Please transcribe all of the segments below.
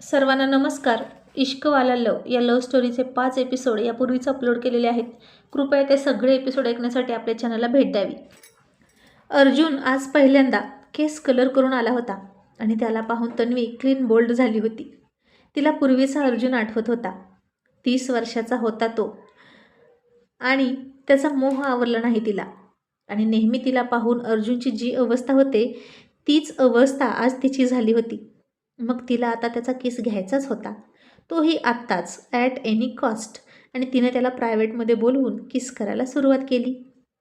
सर्वांना नमस्कार. इश्कवाला लव या लव्ह स्टोरीचे पाच एपिसोड यापूर्वीच अपलोड केलेले आहेत. कृपया ते सगळे एपिसोड ऐकण्यासाठी आपल्या चॅनलला भेट द्यावी. अर्जुन आज पहिल्यांदा केस कलर करून आला होता आणि त्याला पाहून तन्वी क्लीन बोल्ड झाली होती. तिला पूर्वीचा अर्जुन आठवत होता. तीस वर्षाचा होता तो. आणि त्याचा मोह आवरला नाही तिला. आणि नेहमी तिला पाहून अर्जुनची जी अवस्था होते तीच अवस्था आज तिची झाली होती. मग तिला आता त्याचा किस घ्यायचाच होता. तोही आत्ताच ॲट एनी कॉस्ट आणि तिने त्याला प्रायव्हेटमध्ये बोलवून किस करायला सुरुवात केली.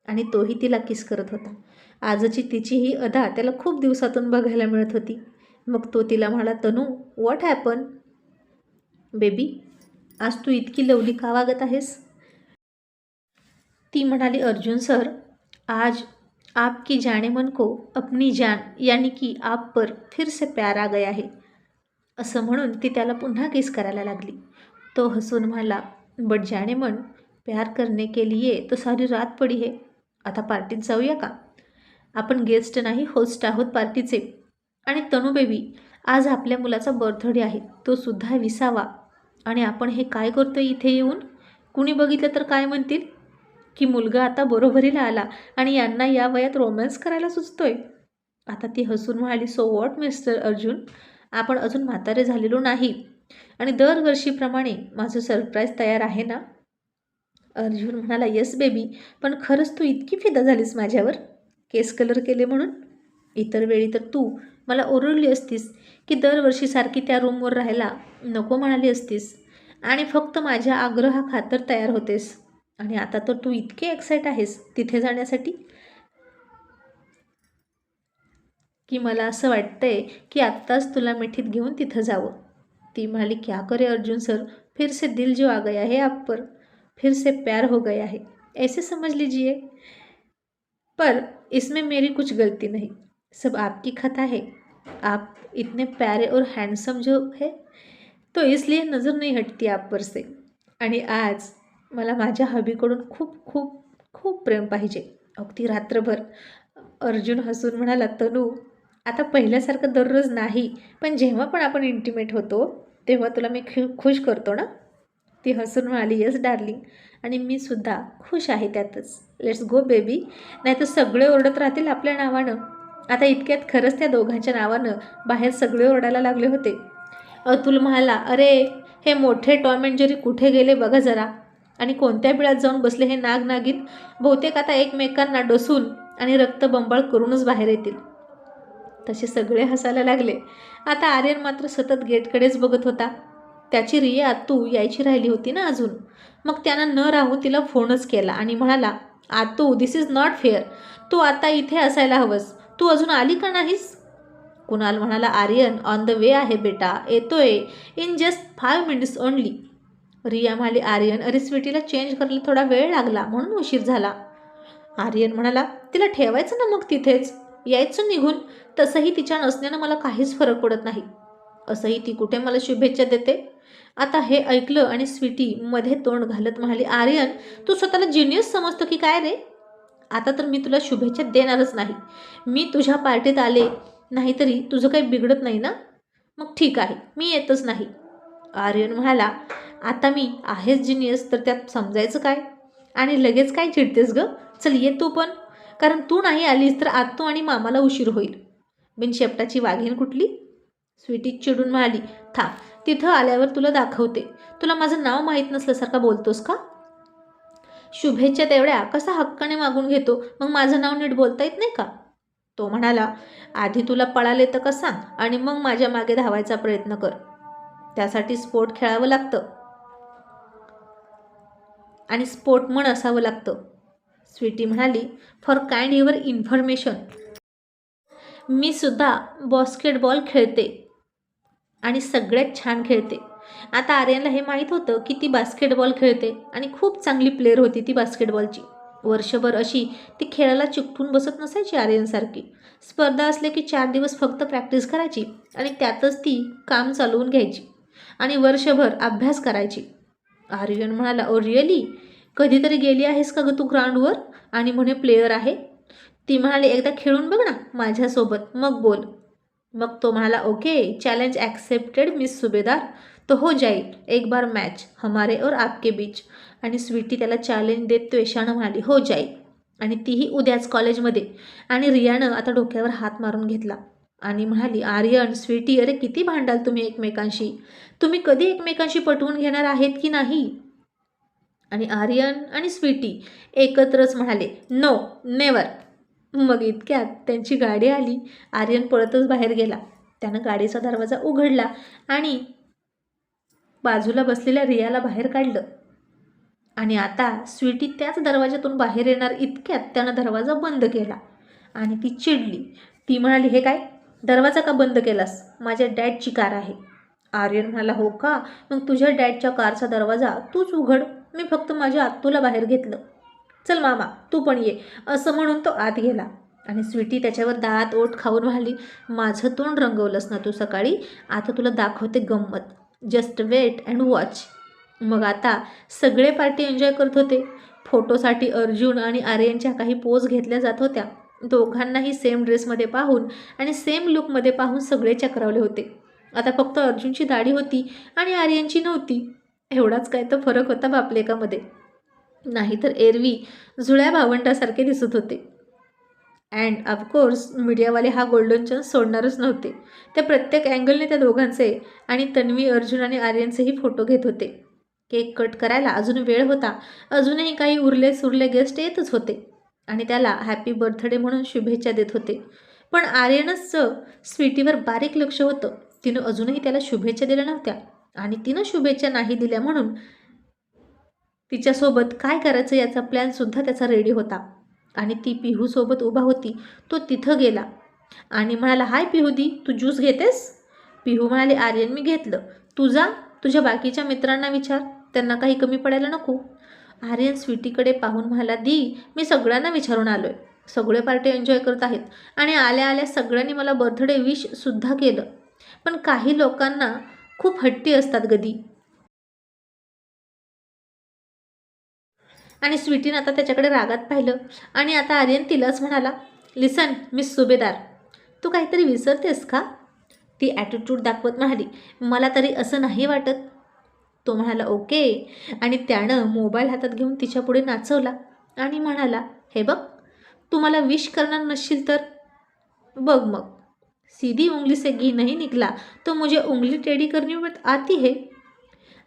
आणि तोही तिला किस करत होता. आजची तिची ही अदा त्याला खूप दिवसातून बघायला मिळत होती. मग तो तिला म्हणाला तनू व्हॉट हॅपन बेबी आज तू इतकी लवली का वागत आहेस? ती म्हणाली अर्जुन सर आज आपकी जाने मन को अपनी जान यानी की आप पर फिर से प्यार आ गया है. असं म्हणून ती त्याला पुन्हा किस करायला लागली. तो हसून म्हणाला बट जाने मन प्यार करने के लिए तो सारी रात पडी हे. आता पार्टीत जाऊया का? आपण गेस्ट नाही होस्ट आहोत पार्टीचे आणि तनू बेबी आज आपल्या मुलाचा बर्थडे आहे. तो सुद्धा विसावा. आणि आपण हे काय करतो इथे येऊन? कुणी बघितलं तर काय म्हणतील? की मुलगा आता बरोबरीला आला आणि यांना या वयात रोमॅन्स करायला सुचतोय. आता ती हसून म्हणाली सो वॉट मिस्टर अर्जुन आपण अजून म्हातारे झालेलो नाही. आणि दरवर्षीप्रमाणे माझं सरप्राईज तयार आहे ना? अर्जुन म्हणाला येस बेबी पण खरंच तू इतकी फिदा झालीस माझ्यावर? केस कलर केले म्हणून? इतर वेळी तर तू मला ओरडली असतीस की दरवर्षीसारखी त्या रूमवर राहायला नको म्हणाली असतीस. आणि फक्त माझ्या आग्रहाखातर तयार होतेस. आणि आता तर तू इतके एक्साईट आहेस तिथे जाण्यासाठी. की मला असं वाटतंय की आत्ताच तुला मिठीत घेऊन तिथं जावं. ती म्हणाली क्या करे अर्जुन सर? फिर से दिल जो आ गया है आप पर. फिर से प्यार हो गया है. ऐसे समझ लीजिए. पर इसमें मेरी कुछ गलती नहीं। सब आपकी खता है। आप इतने प्यारे और हैंडसम जो है तो इसलिए नज़र नहीं हटती आप पर से। आणि आज मला माझ्या हबीकडून खूप खूप खूप प्रेम पाहिजे. अगदी रात्रभर अर्जुन हसून म्हणाला तनू आता पहिल्यासारखं दररोज नाही पण जेव्हा पण आपण इंटिमेट होतो तेव्हा तुला मी खु खुश करतो ना? ती हसून म्हणाली येस डार्लिंग आणि मी सुद्धा खुश आहे त्यातच. लेट्स गो बेबी नाही तर सगळे ओरडत राहतील आपल्या नावानं. आता इतक्यात खरंच त्या दोघांच्या नावानं बाहेर सगळे ओरडायला लागले होते. अतुल म्हणाला अरे हे मोठे टॉम अँड जेरी कुठे गेले बघा जरा. आणि कोणत्या बिळात जाऊन बसले हे नाग नागिन बहुतेक आता एकमेकांना डसून आणि रक्त बंबाळ करूनच बाहेर येतील. तसे सगळे हसायला लागले. आता आर्यन मात्र सतत गेटकडेच बघत होता. त्याची रिया आतू यायची राहिली होती ना अजून? मग त्यानं न राहू तिला फोनच केला आणि म्हणाला आतू दिस इज नॉट फेअर तू आता इथे असायला हवंस. तू अजून आली का नाहीस? कुणाल म्हणाला आर्यन ऑन द वे आहे बेटा. येतोय. In just five minutes only Riya म्हणाली आर्यन अरे स्वीटीला चेंज करायला थोडा वेळ लागला. म्हणून उशीर झाला. आर्यन म्हणाला तिला ठेवायचं ना मग तिथेच? यायचं निघून तसंही तिच्या नसण्यानं मला काहीच फरक पडत नाही. असंही ती कुठे मला शुभेच्छा देते? आता हे ऐकलं आणि स्वीटी मध्ये तोंड घालत म्हणाली आर्यन तू स्वतःला जिनियस समजतो की काय रे? आता तर मी तुला शुभेच्छा देणारच नाही. मी तुझ्या पार्टीत आले नाहीतरी तुझं काही बिघडत नाही ना? मग ठीक आहे मी येतच नाही. आर्यन म्हणाला आता मी आहेच जिनियस तर त्यात समजायचं काय? आणि लगेच काय चिडतेस ग? चल ये तू पण. कारण तू नाही आलीस तर आत्तू आणि मामाला उशीर होईल. बिन शेपटाची वाघीण कुठली? स्वीटी चिडून म्हणाली था तिथं आल्यावर तुला दाखवते. तुला माझं नाव माहीत नसल्यासारखा बोलतोस का? शुभेच्छा तेवढ्या. कसा हक्काने मागून घेतो? मग माझं नाव नीट बोलता येत नाही का? तो म्हणाला आधी तुला पळाले तर कसा? आणि मग माझ्या मागे धावायचा प्रयत्न कर. त्यासाठी स्पोर्ट खेळावं लागतं. आणि स्पोर्ट म्हण असावं लागतं. स्वीटी म्हणाली फॉर काइंड युअर इन्फॉर्मेशन मी सुद्धा बास्केटबॉल खेळते आणि सगळ्यात छान खेळते. आता आर्यनला हे माहीत होतं की ती बास्केटबॉल खेळते आणि खूप चांगली प्लेअर होती ती बास्केटबॉलची. वर्षभर अशी ती खेळायला चिकटून बसत नसायची आर्यनसारखी. स्पर्धा असले की चार दिवस फक्त प्रॅक्टिस करायची आणि त्यातच ती काम चालवून घ्यायची आणि वर्षभर अभ्यास करायची. आर्यन म्हणाला oh, ओ रिअली कधीतरी गेली आहेस का गं तू ग्राउंडवर? आणि म्हणे प्लेयर आहे. ती म्हणाली एकदा खेळून बघ ना माझ्यासोबत. मग बोल. मग तो म्हणाला okay challenge accepted miss Subhedar. तो हो जाईल. एक बार मॅच हमारे और आपके बीच. आणि स्वीटी त्याला चॅलेंज देत त्वेषानं म्हणाली हो जाईल. आणि तीही उद्याच कॉलेजमध्ये आणि रियानं आता डोक्यावर हात मारून घेतला. आणि म्हणाली आर्यन स्वीटी अरे किती भांडाल तुम्ही एकमेकांशी? तुम्ही कधी एकमेकांशी पटवून घेणार आहेत की नाही? आणि आर्यन आणि स्वीटी एकत्रच म्हणाले नो नेवर मग इतक्यात त्यांची गाडी आली. आर्यन पळतच बाहेर गेला. त्यानं गाडीचा दरवाजा उघडला आणि बाजूला बसलेल्या रियाला बाहेर काढलं. आणि आता स्वीटी त्याच दरवाजातून बाहेर येणार इतक्यात त्यानं दरवाजा बंद केला. आणि ती चिडली. ती म्हणाली हे काय? दरवाजा का बंद केलास? माझ्या डॅडची कार आहे. आर्यन म्हणाला हो का? मग तुझ्या डॅडच्या कारचा दरवाजा तूच उघड. मी फक्त माझ्या आत्तूला बाहेर घेतलं. चल मामा तू पण ये असं म्हणून तो आत गेला. आणि स्वीटी त्याच्यावर दात ओठ खाऊन म्हणाली माझं तोंड रंगवलंस ना तू सकाळी? आता तुला दाखवते गंमत. जस्ट वेट अँड वॉच मग आता सगळे पार्टी एन्जॉय करत होते. फोटोसाठी अर्जुन आणि आर्यनच्या काही पोज घेतल्या जात होत्या. दोघांनाही सेम ड्रेसमध्ये पाहून आणि सेम लुकमध्ये पाहून सगळे चक्रावले होते. आता फक्त अर्जुनची दाढी होती आणि आर्यनची नव्हती. एवढाच काय तर फरक होता बापलेकामध्ये. नाहीतर एरवी जुळ्या भावंडासारखे दिसत होते. अँड ऑफकोर्स मीडियावाले हा गोल्डन चान्स सोडणारच नव्हते. त्या प्रत्येक अँगलने त्या दोघांचे आणि तन्वी अर्जुन आणि आर्यनचेही फोटो घेत होते. केक कट करायला अजून वेळ होता. अजूनही काही उरले सुरले गेस्ट येतच होते. आणि त्याला हॅपी बर्थडे म्हणून शुभेच्छा देत होते. पण आर्यनसचं स्वीटीवर बारीक लक्ष होतं. तिनं अजूनही त्याला शुभेच्छा दिल्या नव्हत्या. आणि तिनं शुभेच्छा नाही दिल्या म्हणून तिच्यासोबत काय करायचं याचा प्लॅनसुद्धा त्याचा रेडी होता. आणि ती पिहूसोबत उभा होती. तो तिथं गेला. आणि म्हणाला हाय पिहूदी तू ज्यूस घेतेस? पिहू म्हणाले आर्यन मी घेतलं. तुझा? तुझ्या बाकीच्या मित्रांना विचार. त्यांना काही कमी पडायला नको. आर्यन स्वीटीकडे पाहून म्हणाला दी मी सगळ्यांना विचारून आलो आहे सगळे पार्टी एन्जॉय करत आहेत. आणि आल्या आल्या सगळ्यांनी मला बर्थडे विशसुद्धा केलं. पण काही लोकांना खूप हट्टी असतात गदी. आणि स्वीटीनं आता त्याच्याकडे रागात पाहिलं. आणि आता आर्यन तिलाच म्हणाला लिसन मिस सुभेदार तू काहीतरी विसरतेस का? ती ॲटिट्यूड दाखवत म्हणाली मला तरी असं नाही वाटत. तो म्हणाला ओके. आणि त्यानं मोबाईल हातात घेऊन तिच्या पुढे नाचवला आणि म्हणाला हे बघ तू मला विश करणार नसशील तर? बघ मग. सीधी उंगली से घी नहीं निकला तो मुझे उंगली टेढ़ी करनी आती है।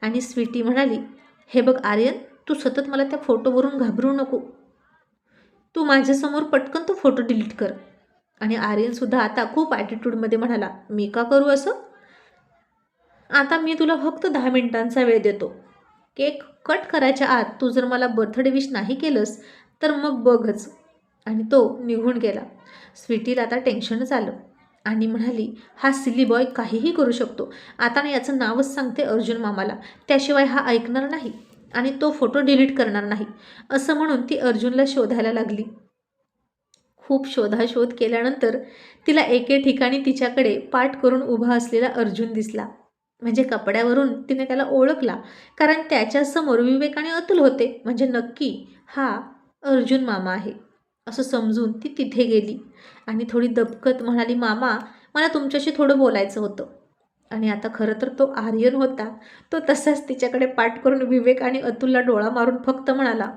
आणि स्वीटी म्हणाली हे बघ आर्यन तू सतत मला त्या फोटोवरून घाबरू नको. तू माझ्यासमोर पटकन तो फोटो डिलीट कर. आणि आर्यनसुद्धा आता खूप ॲटिट्यूडमध्ये म्हणाला मी का करू असं? आता मी तुला फक्त दहा मिनिटांचा वेळ देतो. केक कट करायच्या आत तू जर मला बर्थडे विश नाही केलंस तर मग बघच. आणि तो निघून गेला. स्वीटीला आता टेन्शनच आलं. आणि म्हणाली हा सिली बॉय काहीही करू शकतो. आता ना याचं नावच सांगते अर्जुन मामाला. त्याशिवाय हा ऐकणार नाही आणि तो फोटो डिलीट करणार नाही. असं म्हणून ती अर्जुनला शोधायला लागली. खूप शोधाशोध केल्यानंतर तिला एके ठिकाणी तिच्याकडे पाठ करून उभा असलेला अर्जुन दिसला. म्हणजे कपड्यावरून तिने त्याला ओळखला कारण त्याच्यासमोर विवेक आणि अतुल होते. म्हणजे नक्की हा अर्जुन मामा आहे. असं समजून ती तिथे गेली. आणि थोडी दबकत म्हणाली मामा मला तुमच्याशी थोडं बोलायचं होतं. आणि आता खरं तर तो आर्यन होता. तो तसाच तिच्याकडे पाठ करून विवेक आणि अतुलला डोळा मारून फक्त म्हणाला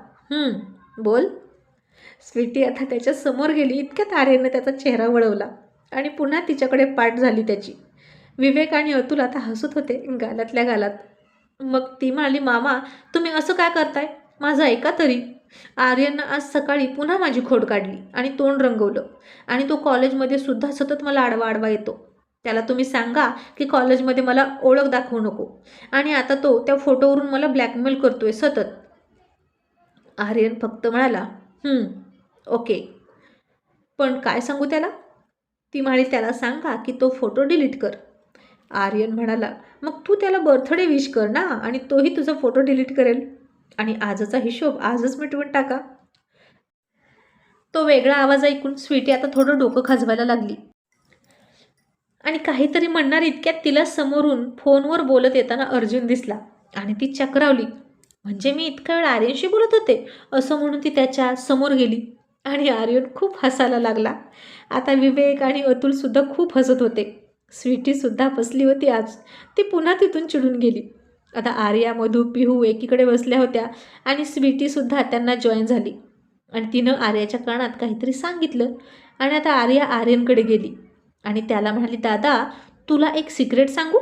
बोल. स्वीटी आता त्याच्यासमोर गेली इतक्यात आर्यननं त्याचा चेहरा वळवला आणि पुन्हा तिच्याकडे पाठ झाली त्याची. विवेक आणि अतुल आता हसत होते गालातल्या गालात. मग ती म्हणाली मामा तुम्ही असं काय करताय? माझं ऐका तरी. आर्यननं आज सकाळी पुन्हा माझी खोड काढली आणि तोंड रंगवलं. आणि तो कॉलेजमध्ये सुद्धा सतत मला आडवा आडवा येतो. त्याला तुम्ही सांगा की कॉलेजमध्ये मला ओळख दाखवू नको. आणि आता तो त्या फोटोवरून मला ब्लॅकमेल करतोय सतत. आर्यन फक्त म्हणाला ओके. पण काय सांगू त्याला? ती म्हणाली त्याला सांगा की तो फोटो डिलीट कर. आर्यन म्हणाला मग तू त्याला बर्थडे विश कर ना आणि तोही तुझा फोटो डिलीट करेल. आणि आजचा हिशोब आजच मिटवून टाका. तो वेगळा आवाज ऐकून स्वीटी आता थोडं डोकं खाजवायला लागली. आणि काहीतरी म्हणणार इतक्यात तिला समोरून फोनवर बोलत येताना अर्जुन दिसला आणि ती चक्रावली म्हणजे मी इतका वेळ आर्यनशी बोलत होते? असं म्हणून ती त्याच्यासमोर गेली आणि आर्यन खूप हसायला लागला. आता विवेक आणि अतुलसुद्धा खूप हसत होते. स्वीटीसुद्धा बसली होती आज. ती पुन्हा तिथून चिडून गेली. आता आर्या मधू पिहू एकीकडे बसल्या होत्या आणि स्वीटीसुद्धा त्यांना जॉईन झाली. आणि तिनं आर्याच्या कानात काहीतरी सांगितलं आणि आता आर्या आर्यनकडे गेली. आणि त्याला म्हणाली दादा तुला एक सिक्रेट सांगू?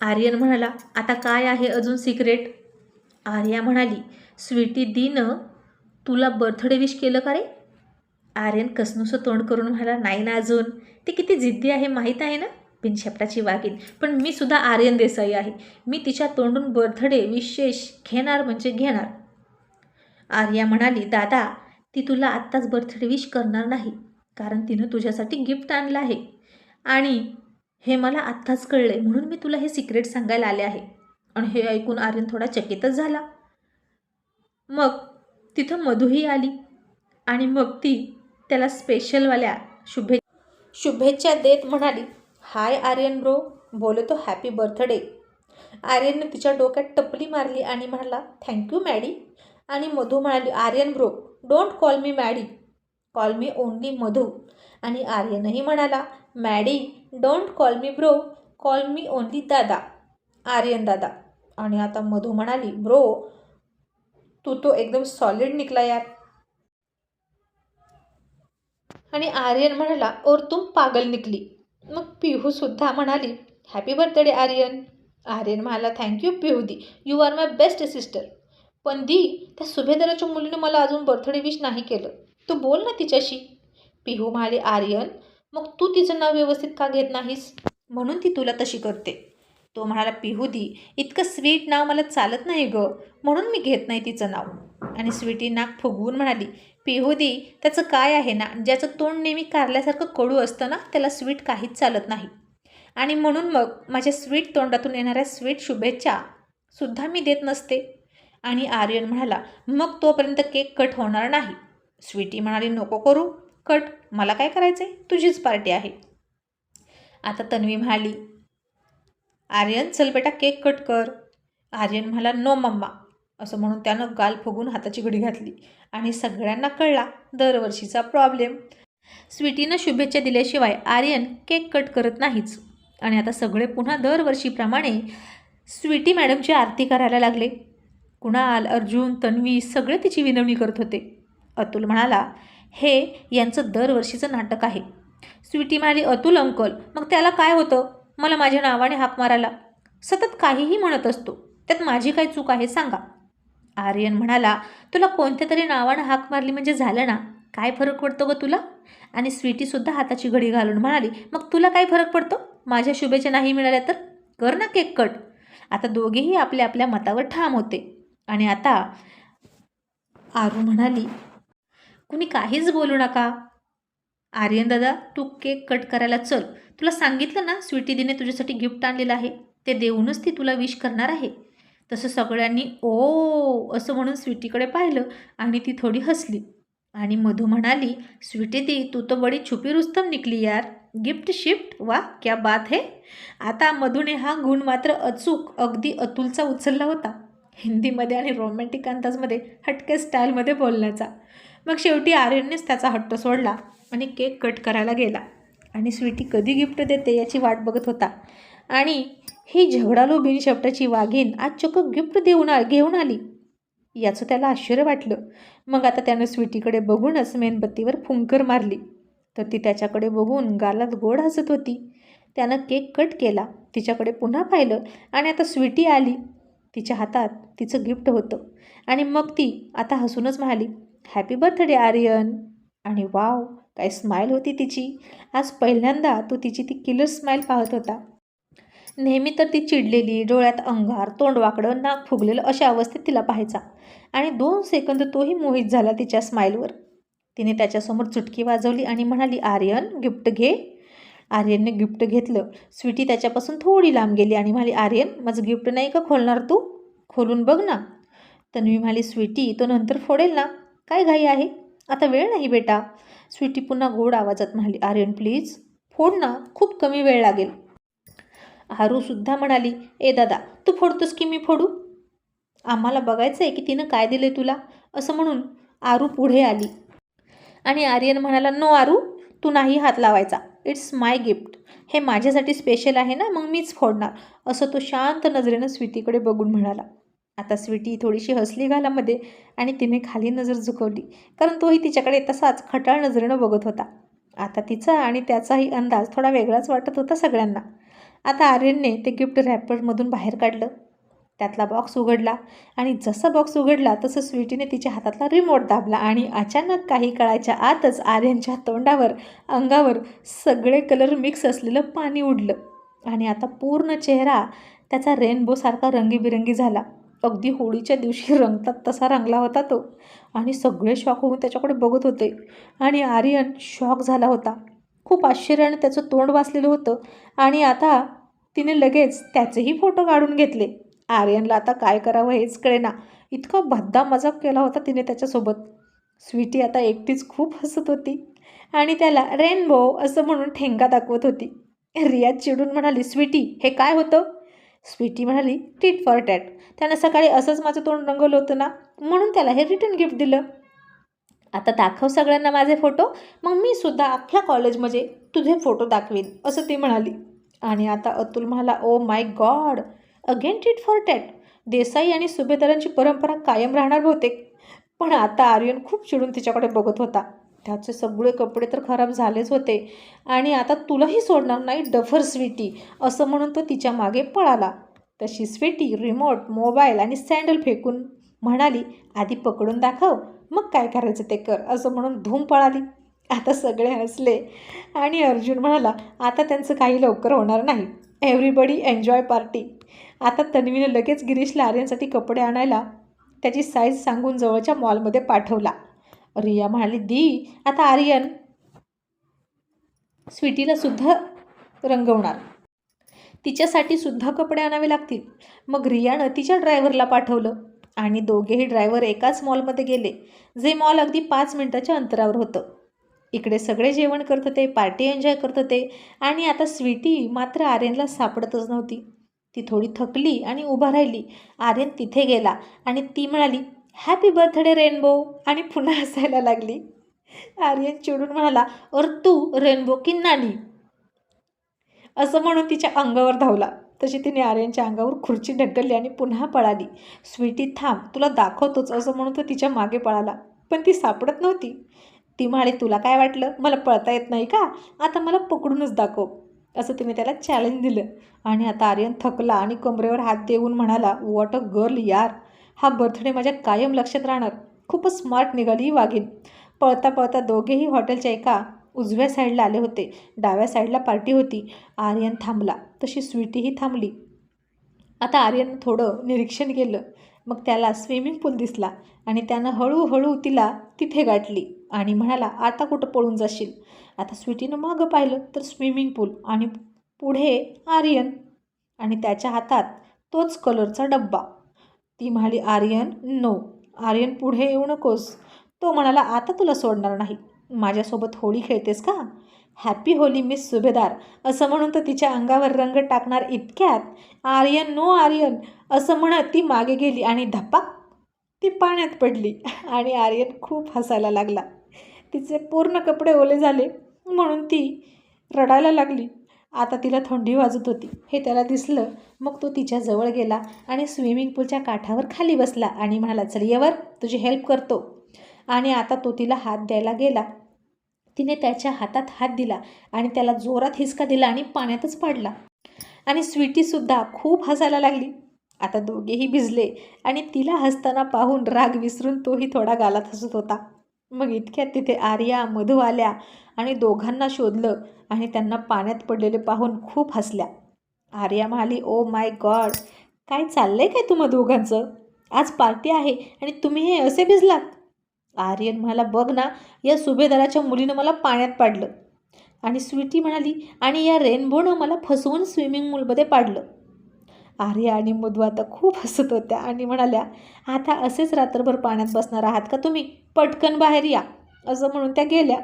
आर्यन म्हणाला आता काय आहे अजून सिक्रेट आर्या म्हणाली स्वीटी दीनं तुला बर्थडे विश केलं का रे? आर्यन कसनुसं तोंड करून म्हणाला नाही ना अजून. ती किती जिद्दी आहे माहीत आहे ना? बिनशेपटाची वागीन पण मी सुद्धा आर्यन देसाई आहे. मी तिच्या तोंडून बर्थडे विशेष घेणार म्हणजे घेणार. आर्या म्हणाली दादा ती तुला आत्ताच बर्थडे विश करणार नाही कारण तिनं तुझ्यासाठी गिफ्ट आणलं आहे. आणि हे मला आत्ताच कळलं आहे म्हणून मी तुला हे सिक्रेट सांगायला आले आहे. आणि हे ऐकून आर्यन थोडा चकितच झाला. मग तिथं मधूही आली. आणि मग ती त्याला स्पेशलवाल्या शुभे शुभेच्छा देत म्हणाली हाय आर्यन ब्रो बोलतो हॅपी बर्थडे आर्यनने तिच्या डोक्यात टपली मारली आणि म्हणाला थँक्यू मॅडी आणि मधू म्हणाली Aryan bro don't call me Maddy call me only Madhu. आणि आर्यनही म्हणाला Maddy don't call me bro call me only दादा. आर्यन दादा. आणि आता मधू म्हणाली ब्रो तू तो एकदम सॉलिड निकला यार. आणि आर्यन म्हणाला और तुम पागल निकली मग पिहूसुद्धा म्हणाली हॅपी बर्थडे आर्यन. आर्यन म्हणाला thank you Pihu the you are my best sister पण दी त्या सुभेदाराच्या मुलीने मला अजून बर्थडे विश नाही केलं. तू बोल ना तिच्याशी. पिहू म्हणाली आर्यन मग तू तिचं नाव व्यवस्थित का घेत नाहीस? म्हणून ती तुला तशी करते. तो म्हणाला पिहू दी इतकं स्वीट नाव मला चालत नाही ग. म्हणून मी घेत नाही तिचं नाव. आणि स्वीटी नाक फुगवून म्हणाली पिहुदी त्याचं काय आहे ना? ज्याचं तोंड नेहमी कारल्यासारखं कडू असतं ना त्याला स्वीट काहीच चालत नाही. आणि म्हणून मग माझ्या स्वीट तोंडातून येणाऱ्या स्वीट शुभेच्छा सुद्धा मी देत नसते. आणि आर्यन म्हणाला मग तोपर्यंत केक कट होणार नाही. स्वीटी म्हणाली नको करू. कट. मला काय करायचं आहे तुझीच पार्टी आहे. आता तन्वी म्हणाली आर्यन चल बेटा केक कट कर. आर्यन म्हणाला नो मम्मा. असं म्हणून त्यानं गाल फुगून हाताची घडी घातली आणि सगळ्यांना कळला दरवर्षीचा प्रॉब्लेम स्वीटीनं शुभेच्छा दिल्याशिवाय आर्यन केक कट करत नाहीच. आणि आता सगळे पुन्हा दरवर्षीप्रमाणे स्वीटी मॅडमची आरती करायला लागले. कुणाल अर्जुन तन्वी सगळे तिची विनवणी करत होते. अतुल म्हणाला हे यांचं दरवर्षीचं नाटक आहे. स्वीटी म्हणाली अतुल अंकल मग त्याला काय होतं? मला माझ्या नावाने हाक मारायला. सतत काहीही म्हणत असतो. त्यात माझी काय चूक आहे सांगा. आर्यन म्हणाला तुला कोणत्या तरी नावानं हाक मारली म्हणजे झालं ना? काय फरक पडतो ग तुला? आणि स्वीटीसुद्धा हाताची घडी घालून म्हणाली मग तुला काय फरक पडतो? माझ्या शुभेच्छा नाही मिळाल्या तर? कर ना केक कट. आता दोघेही आपल्या आपल्या मतावर ठाम होते. आणि आता आरू म्हणाली कुणी काहीच बोलू नका. आर्यन दादा तू केक कट करायला चल. तुला सांगितलं ना स्वीटी दिने तुझ्यासाठी गिफ्ट आणलेलं आहे? ते देऊनच ती तुला विश करणार आहे. तसं सगळ्यांनी ओ असं म्हणून स्वीटीकडे पाहिलं आणि ती थोडी हसली. आणि मधू म्हणाली स्वीटी दी तू तर बडी छुपी रुस्तम निकली यार. Gift shift? वा क्या बात है. आता मधूने हा गुण मात्र अचूक अगदी अतुलचा उचलला होता. हिंदीमध्ये आणि रोमॅन्टिक अंदाजमध्ये हटके स्टाईलमध्ये बोलण्याचा. मग शेवटी आर्यननेच त्याचा हट्ट सोडला आणि केक कट करायला गेला. आणि स्वीटी कधी गिफ्ट देते याची वाट बघत होता. आणि ही झगडालो बिनशब्दाची वाघीण आज चक्क गिफ्ट देऊन आ घेऊन आली. याचं त्याला आश्चर्य वाटलं. मग आता त्यानं स्वीटीकडे बघूनच मेणबत्तीवर फुंकर मारली. तर ती त्याच्याकडे बघून गालात गोड हसत होती. त्यानं केक कट केला. तिच्याकडे पुन्हा पाहिलं आणि आता स्वीटी आली. तिच्या हातात तिचं गिफ्ट होतं. आणि मग ती आता हसूनच म्हणाली हॅपी बर्थडे आर्यन आणि वाव काय स्माईल होती तिची. आज पहिल्यांदा तो तिची ती किलर स्माईल पाहत होता. नेहमी तर ती चिडलेली डोळ्यात अंगार तोंड वाकडं नाक फुगलेलं अशा अवस्थेत तिला पाहायचा. आणि दोन सेकंद तोही मोहित झाला तिच्या स्माईलवर. तिने त्याच्यासमोर चुटकी वाजवली आणि म्हणाली आर्यन गिफ्ट घे. आर्यनने गिफ्ट घेतलं. स्वीटी त्याच्यापासून थोडी लांब गेली आणि म्हणाली आर्यन माझं गिफ्ट नाही का खोलणार तू? खोलून बघ ना. तन्वी म्हणाली स्वीटी तो नंतर फोडेल ना? काय घाई आहे? आता वेळ नाही बेटा. स्वीटी पुन्हा गोड आवाजात म्हणाली आर्यन प्लीज फोड ना. खूप कमी वेळ लागेल. हारूसुद्धा म्हणाली ए दादा तू फोडतोस की मी फोडू? आम्हाला बघायचं आहे की तिनं काय दिलं तुला. असं म्हणून आरू पुढे आली. आणि आर्यन म्हणाला नो आरू तू नाही हात लावायचा. It's my gift. हे माझ्यासाठी स्पेशल आहे ना मग मीच फोडणार. असं तो शांत नजरेनं स्वीटीकडे बघून म्हणाला. आता स्वीटी थोडीशी हसली घालामध्ये आणि तिने खाली नजर झुकवली कारण तोही तिच्याकडे तसाच खटाळ नजरेनं बघत होता. आता तिचा आणि त्याचाही अंदाज थोडा वेगळाच वाटत होता सगळ्यांना. आता आर्यनने ते गिफ्ट रॅपरमधून बाहेर काढलं. त्यातला बॉक्स उघडला आणि जसा बॉक्स उघडला तसं स्वीटीने तिच्या हातातला रिमोट दाबला आणि अचानक काही काळाच्या आतच आर्यनच्या तोंडावर अंगावर सगळे कलर मिक्स असलेलं पाणी उडलं. आणि आता पूर्ण चेहरा त्याचा रेनबोसारखा रंगीबिरंगी झाला. अगदी होळीच्या दिवशी रंगतात तसा रंगला होता तो. आणि सगळे शॉक होऊन त्याच्याकडे बघत होते. आणि आर्यन शॉक झाला होता. खूप आश्चर्याने त्याचं तोंड वाचलेलं होतं आणि आता तिने लगेच त्याचेही फोटो काढून घेतले. आर्यनला आता काय करावं हेच कळेना इतका भद्दा मजाक केला होता तिने त्याच्यासोबत. स्वीटी आता एकटीच खूप हसत होती आणि त्याला रेनबो असं म्हणून ठेंगा दाखवत होती. रिया चिडून म्हणाली स्वीटी हे काय होतं? स्वीटी म्हणाली टीट फॉर टॅट. त्यानं सकाळी असंच माझं तोंड रंगवलं होतं ना. म्हणून त्याला हे रिटर्न गिफ्ट दिलं. आता दाखव सगळ्यांना माझे फोटो. मग मी सुद्धा अख्ख्या कॉलेजमध्ये तुझे फोटो दाखवीन असं ती म्हणाली. आणि आता अतुल म्हणाला ओ my God again tit for tat Desai आणि सुभेदारांची परंपरा कायम राहणार बहुतेक. पण आता आर्यन खूप चिडून तिच्याकडे बघत होता. त्याचे सगळे कपडे तर खराब झालेच होते. आणि आता तुलाही सोडणार नाही डफर स्वीटी असं म्हणून तो तिच्यामागे पळाला. तशी स्वीटी रिमोट मोबाईल आणि सँडल फेकून म्हणाली आधी पकडून दाखव मग काय करायचं ते कर असं म्हणून धूम पळाली. आता सगळे हसले आणि अर्जुन म्हणाला आता त्यांचं काही लवकर होणार नाही. एव्हरीबडी एन्जॉय पार्टी आता तन्वीने लगेच गिरीशला आर्यनसाठी कपडे आणायला त्याची साईज सांगून जवळच्या मॉलमध्ये पाठवला. रिया म्हणाली दी आता आर्यन स्वीटीला सुद्धा रंगवणार. तिच्यासाठी सुद्धा कपडे आणावे लागतील. मग रियानं तिच्या ड्रायव्हरला पाठवलं. आणि दोघेही ड्रायव्हर एकाच मॉलमध्ये गेले जे मॉल अगदी पाच मिनिटाच्या अंतरावर होतं. इकडे सगळे जेवण करत होते पार्टी एन्जॉय करत होते आणि आता स्वीटी मात्र आर्यनला सापडतच नव्हती. ती थोडी थकली आणि उभा राहिली. आर्यन तिथे गेला आणि ती म्हणाली हॅपी बर्थडे रेनबो आणि पुन्हा हसायला लागली. आर्यन चिडून म्हणाला और तू रेनबो की नानी असं म्हणून तिच्या अंगावर धावला. तशी तिने आर्यनच्या अंगावर खुर्ची ढकलली आणि पुन्हा पळाली. स्वीटी थांब तुला दाखवतोच असं म्हणून तो तिच्यामागे पळाला. पण ती सापडत नव्हती. ती म्हणाली तुला काय वाटलं? मला पळता येत नाही का? आता मला पकडूनच दाखव. असं तिने त्याला चॅलेंज दिलं. आणि आता आर्यन थकला आणि कमरेवर हात देऊन म्हणाला वॉट अ गर्ल यार. हा बर्थडे माझ्या कायम लक्षात राहणार. खूपच स्मार्ट निघाली ही वाघीण. पळता पळता दोघेही हॉटेलच्या एका उजव्या साईडला आले होते. डाव्या साईडला पार्टी होती. आर्यन थांबला. तशी स्वीटीही थांबली. आता आर्यन थोडं निरीक्षण केलं. मग त्याला स्विमिंग पूल दिसला आणि त्यानं हळूहळू तिला तिथे गाठली आणि म्हणाला आता कुठं पळून जाशील? आता स्वीटीनं मागं पाहिलं तर स्विमिंग पूल आणि पुढे आर्यन आणि त्याच्या हातात तोच कलरचा डब्बा. ती म्हणाली आर्यन नो. आर्यन पुढे येऊ नकोस. तो म्हणाला आता तुला सोडणार नाही. माझ्यासोबत होळी खेळतेस का? हॅपी होली मिस सुभेदार असं म्हणून तर तिच्या अंगावर रंग टाकणार इतक्यात आर्यन नो आर्यन. असं म्हणत ती मागे गेली आणि धपाक ती पाण्यात पडली आणि आर्यन खूप हसायला लागला. तिचे पूर्ण कपडे ओले झाले म्हणून ती रडायला लागली. आता तिला थंडी वाजत होती. हे त्याला दिसलं. मग तो तिच्याजवळ गेला आणि स्विमिंग पूलच्या काठावर खाली बसला आणि म्हणाला चल येवर तुझी हेल्प करतो. आणि आता तो तिला हात द्यायला गेला. तिने त्याच्या हातात हात दिला आणि त्याला जोरात हिसका दिला आणि पाण्यातच पाडला. आणि स्वीटीसुद्धा खूप हसायला लागली. आता दोघेही भिजले आणि तिला हसताना पाहून राग विसरून तोही थोडा गालात हसत होता. मग इतक्यात तिथे आर्या मधू आल्या आणि दोघांना शोधलं आणि त्यांना पाण्यात पडलेले पाहून खूप हसल्या. आर्या म्हणाली ओ माय गॉड काय चाललंय काय तुम्हा दोघांचं? आज पार्टी आहे आणि तुम्ही हे असे भिजलात? आर्यन म्हणाला बघ ना या सुभेदाराच्या मुलीनं मला पाण्यात पाडलं. आणि स्वीटी म्हणाली आणि या रेनबोनं मला फसवून स्विमिंग पूलमध्ये पाडलं. आर्या आणि मधू आता खूप हसत होत्या आणि म्हणाल्या आता असेच रात्रभर पाण्यात बसणार आहात का तुम्ही? पटकन बाहेर या असं म्हणून त्या गेल्या.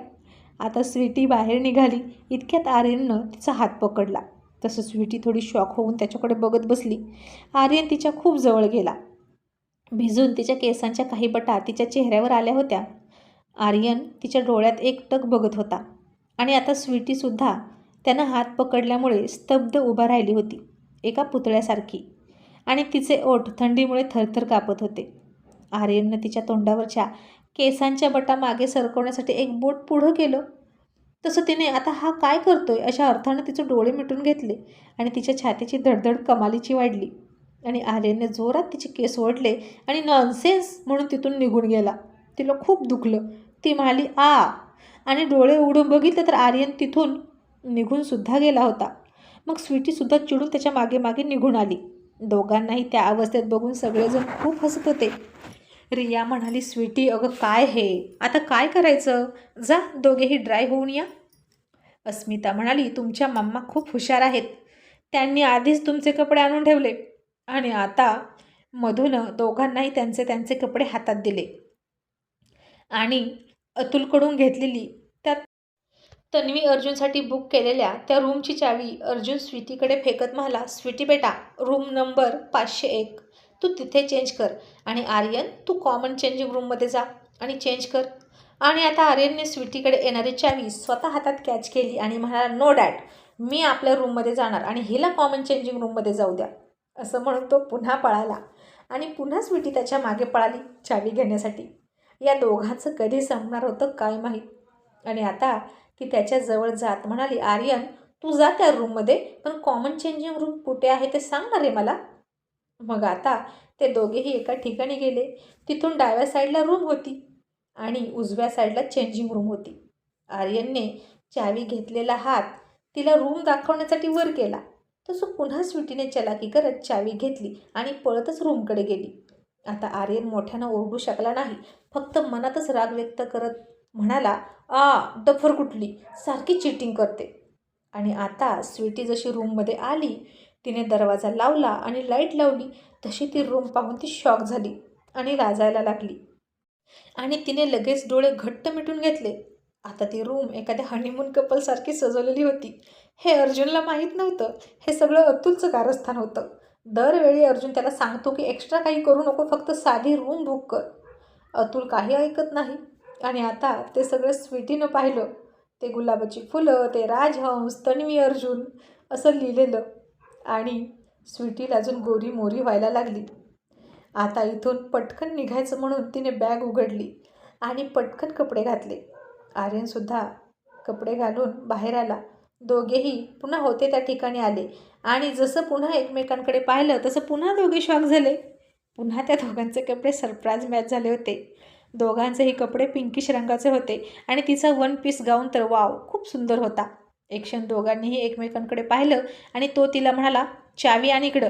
आता स्वीटी बाहेर निघाली. इतक्यात आर्यननं तिचा हात पकडला. तसं स्वीटी थोडी शॉक होऊन त्याच्याकडे बघत बसली. आर्यन तिच्या खूप जवळ गेला. भिजून तिच्या केसांच्या काही बटा तिच्या चेहऱ्यावर आल्या होत्या. आर्यन तिच्या डोळ्यात एकटक बघत होता आणि आता स्वीटीसुद्धा त्यानं हात पकडल्यामुळे स्तब्ध उभा राहिली होती एका पुतळ्यासारखी. आणि तिचे ओठ थंडीमुळे थरथर कापत होते. आर्यननं तिच्या तोंडावरच्या केसांच्या बटा मागे सरकवण्यासाठी एक बोट पुढं केलं. तसं तिने आता हा काय करतोय अशा अर्थानं तिचे डोळे मिटून घेतले आणि तिच्या छातीची धडधड कमालीची वाढली. आणि आर्यनने जोरात तिचे केस ओढले आणि नॉनसेन्स म्हणून तिथून निघून गेला. तिला खूप दुखलं. ती म्हणाली आ. आणि डोळे उघडून बघितलं तर आर्यन तिथून निघूनसुद्धा गेला होता. मग स्वीटीसुद्धा चिडून त्याच्यामागे मागे निघून आली. दोघांनाही त्या अवस्थेत बघून सगळेजण खूप हसत होते. रिया म्हणाली स्वीटी अगं काय हे? आता काय करायचं? जा दोघेही ड्राय होऊन या. अस्मिता म्हणाली तुमच्या मम्मा खूप हुशार आहेत. त्यांनी आधीच तुमचे कपडे आणून ठेवले. आणि आता मधूनं दोघांनाही त्यांचे त्यांचे कपडे हातात दिले. आणि अतुलकडून घेतलेली त्यात तन्वी अर्जुनसाठी बुक केलेल्या त्या रूमची चावी अर्जुन स्वीटीकडे फेकत म्हणाला स्वीटी बेटा रूम नंबर पाचशे एक. तू तिथे चेंज कर. आणि आर्यन तू कॉमन चेंजिंग रूममध्ये जा आणि चेंज कर. आणि आता आर्यनने स्वीटीकडे येणारी चावी स्वतः हातात कॅच केली आणि म्हणाला नो डॅट मी आपल्या रूममध्ये जाणार आणि हिला कॉमन चेंजिंग रूममध्ये जाऊ द्या. असं म्हणून तो पुन्हा पळाला. आणि पुन्हा स्वीटी त्याच्यामागे पळाली चावी घेण्यासाठी. या दोघांचं कधी संपणार होतं काय माहीत. आणि आता ती त्याच्याजवळ जात म्हणाली आर्यन तू जा त्या रूममध्ये पण कॉमन चेंजिंग रूम कुठे आहे ते सांग ना रे मला. मग आता ते दोघेही एका ठिकाणी गेले. तिथून डाव्या साईडला रूम होती आणि उजव्या साईडला चेंजिंग रूम होती. आर्यनने चावी घेतलेला हात तिला रूम दाखवण्यासाठी वर केला. तसं पुन्हा स्वीटीने चलाकी करत चावी घेतली आणि पळतच रूमकडे गेली. आता आर्यन मोठ्यानं ओरडू शकला नाही. फक्त मनातच राग व्यक्त करत म्हणाला आ डफर कुठली? सारखी चिटिंग करते. आणि आता स्वीटी जशी रूममध्ये आली तिने दरवाजा लावला आणि लाइट लावली तशी ती रूम पाहून ती शॉक झाली आणि लाजायला लागली. आणि तिने लगेच डोळे घट्ट मिटून घेतले. आता ती रूम एखाद्या हनीमून कपलसारखी सजवलेली होती. हे अर्जुनला माहीत नव्हतं. हे सगळं अतुलचं कारस्थान होतं. दरवेळी अर्जुन त्याला सांगतो की एक्स्ट्रा काही करू नको फक्त साधी रूम बुक कर. अतुल काही ऐकत नाही. आणि आता ते सगळं स्वीटीनं पाहिलं. ते गुलाबाची फुलं ते राजहंस तन्वी अर्जुन असं लिहिलेलं. आणि स्वीटीला अजून गोरी मोरी व्हायला लागली. आता इथून पटकन निघायचं म्हणून तिने बॅग उघडली आणि पटकन कपडे घातले. आर्यनसुद्धा कपडे घालून बाहेर आला. दोघेही पुन्हा होते त्या ठिकाणी आले. आणि जसं पुन्हा एकमेकांकडे पाहिलं तसं पुन्हा दोघे शॉक झाले. पुन्हा त्या दोघांचे कपडे सरप्राईज मॅच झाले होते. दोघांचेही कपडे पिंकिश रंगाचे होते आणि तिचा वन पीस गाऊन तर वाव खूप सुंदर होता. एक क्षण दोघांनीही एकमेकांकडे पाहिलं आणि तो तिला म्हणाला चावी आणि इकडं.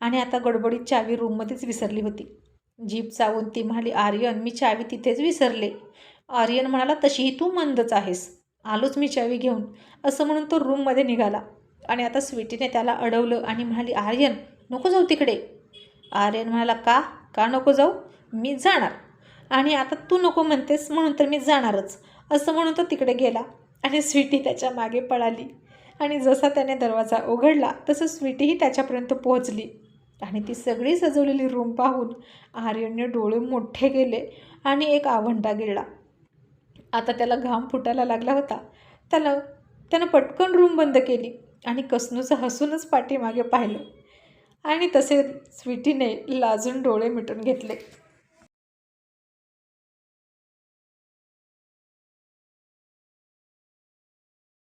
आणि आता गडबडीत चावी रूममध्येच विसरली होती. जीप चावून ती म्हणाली आर्यन मी चावी तिथेच विसरले. आर्यन म्हणाला तशीही तू मंदच आहेस. आलोच मी चावी घेऊन. असं म्हणून तो रूममध्ये निघाला. आणि आता स्वीटीने त्याला अडवलं आणि म्हणाली आर्यन नको जाऊ तिकडे. आर्यन म्हणाला का? का नको जाऊ? मी जाणार. आणि आता तू नको म्हणतेस म्हणून तर मी जाणारच. असं म्हणून तो तिकडे गेला आणि स्वीटी त्याच्यामागे पळाली. आणि जसा त्याने दरवाजा उघडला तसं स्वीटीही त्याच्यापर्यंत पोहोचली. आणि ती सगळी सजवलेली रूम पाहून आर्यनने डोळे मोठे केले आणि एक आवंटा गिळला. आता त्याला घाम फुटायला लागला होता. त्याला त्यानं पटकन रूम बंद केली आणि कसनूचं हसूनच पाठीमागे पाहिलं. आणि तसे स्वीटीने लाजून डोळे मिटून घेतले.